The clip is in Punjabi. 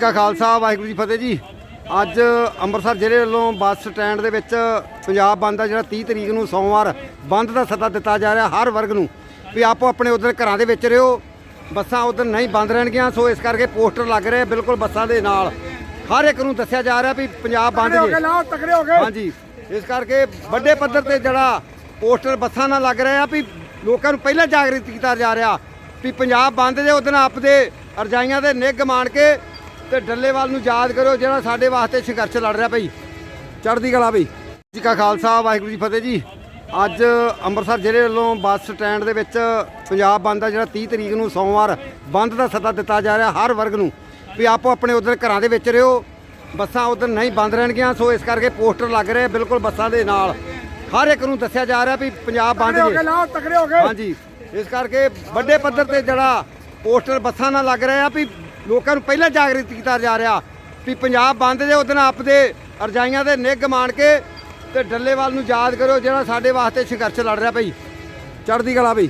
ਕਾ ਖਾਲਸਾ ਵਾਹਿਗੁਰੂ ਜੀ ਫਤਿਹ ਜੀ। ਅੱਜ ਅੰਮ੍ਰਿਤਸਰ ਜ਼ਿਲ੍ਹੇ ਵੱਲੋਂ ਬੱਸ ਸਟੈਂਡ ਦੇ ਵਿੱਚ ਪੰਜਾਬ ਬੰਦ ਦਾ ਜਿਹੜਾ 30 ਤਰੀਕ ਨੂੰ ਸੋਮਵਾਰ ਬੰਦ ਦਾ ਸੱਦਾ ਦਿੱਤਾ ਜਾ ਰਿਹਾ ਹਰ ਵਰਗ ਨੂੰ ਵੀ ਆਪੋ ਆਪਣੇ ਉਧਰ ਘਰਾਂ ਦੇ ਵਿੱਚ ਰਹੋ। ਬੱਸਾਂ ਉਧਰ ਨਹੀਂ ਬੰਦ ਰਹਿਣਗੀਆਂ ਸੋ ਇਸ ਕਰਕੇ ਪੋਸਟਰ ਲੱਗ ਰਹੇ ਬਿਲਕੁਲ ਬੱਸਾਂ ਦੇ ਨਾਲ। ਹਰ ਇੱਕ ਨੂੰ ਦੱਸਿਆ ਜਾ ਰਿਹਾ ਵੀ ਪੰਜਾਬ ਬੰਦ ਜੇ ਹਾਂਜੀ ਇਸ ਕਰਕੇ ਵੱਡੇ ਪੱਧਰ ਤੇ ਜਿਹੜਾ ਪੋਸਟਰ ਬੱਸਾਂ ਨਾਲ ਲੱਗ ਰਿਹਾ ਵੀ ਲੋਕਾਂ ਨੂੰ ਪਹਿਲਾਂ ਜਾਗਰਿਤ ਕੀਤਾ ਜਾ ਰਿਹਾ ਵੀ ਪੰਜਾਬ ਬੰਦ ਦੇ ਉਹਦੇ ਨਾਲ ਆਪਦੇ ਅਰਜ਼ਾਈਆਂ ਦੇ ਨਿੱਘ ਮਾਣ ਕੇ ਤੇ ਡੱਲੇਵਾਲ ਨੂੰ ਯਾਦ ਕਰੋ ਜਿਹੜਾ ਸਾਡੇ ਵਾਸਤੇ ਸੰਘਰਸ਼ ਲੜ ਰਿਹਾ ਭਈ। ਚੜ੍ਹਦੀ ਕਲਾ ਭਈ। ਜੀ ਕਾ ਖਾਲਸਾ ਵਾਹਿਗੁਰੂ ਜੀ ਫਤਿਹ ਜੀ। ਅੱਜ ਅੰਮ੍ਰਿਤਸਰ ਜ਼ਿਲ੍ਹੇ ਵੱਲੋਂ ਬੱਸ ਸਟੈਂਡ ਦੇ ਵਿੱਚ ਪੰਜਾਬ ਬੰਦ ਦਾ ਜਿਹੜਾ 30 ਤਰੀਕ ਨੂੰ ਸੋਮਵਾਰ ਬੰਦ ਦਾ ਸੱਦਾ ਦਿੱਤਾ ਜਾ ਰਿਹਾ ਹਰ ਵਰਗ ਨੂੰ ਵੀ ਆਪੋ ਆਪਣੇ ਉਧਰ ਘਰਾਂ ਦੇ ਵਿੱਚ ਰਹੋ। ਬੱਸਾਂ ਉਧਰ ਨਹੀਂ ਬੰਦ ਰਹਿਣਗੀਆਂ ਸੋ ਇਸ ਕਰਕੇ ਪੋਸਟਰ ਲੱਗ ਰਹੇ ਆ ਬਿਲਕੁਲ ਬੱਸਾਂ ਦੇ ਨਾਲ। ਹਰ ਇੱਕ ਨੂੰ ਦੱਸਿਆ ਜਾ ਰਿਹਾ ਵੀ ਪੰਜਾਬ ਬੰਦ ਜੇ। ਗਏ ਲਾਓ ਤਕੜੇ ਹੋ ਗਏ। ਹਾਂਜੀ ਇਸ ਕਰਕੇ ਵੱਡੇ ਪੱਧਰ ਤੇ ਜਿਹੜਾ ਪੋਸਟਰ ਬੱਸਾਂ ਨਾਲ ਲੱਗ ਰਿਹਾ ਵੀ ਲੋਕਾਂ ਨੂੰ ਪਹਿਲਾਂ ਜਾਗਰਿਤ ਕੀਤਾ ਜਾ ਰਿਹਾ ਵੀ ਪੰਜਾਬ ਬੰਦ ਦੇ ਉਹਦੇ ਨਾਲ ਆਪਦੇ ਅਰਜ਼ਾਈਆਂ ਦੇ ਨਿੱਘ ਮਾਣ ਕੇ ਤੇ ਡੱਲੇਵਾਲ ਨੂੰ ਯਾਦ ਕਰੋ ਜਿਹੜਾ ਸਾਡੇ ਵਾਸਤੇ ਸੰਘਰਸ਼ ਲੜ ਰਿਹਾ ਭਾਈ। ਚੜ੍ਹਦੀ ਕਲਾ ਭਈ।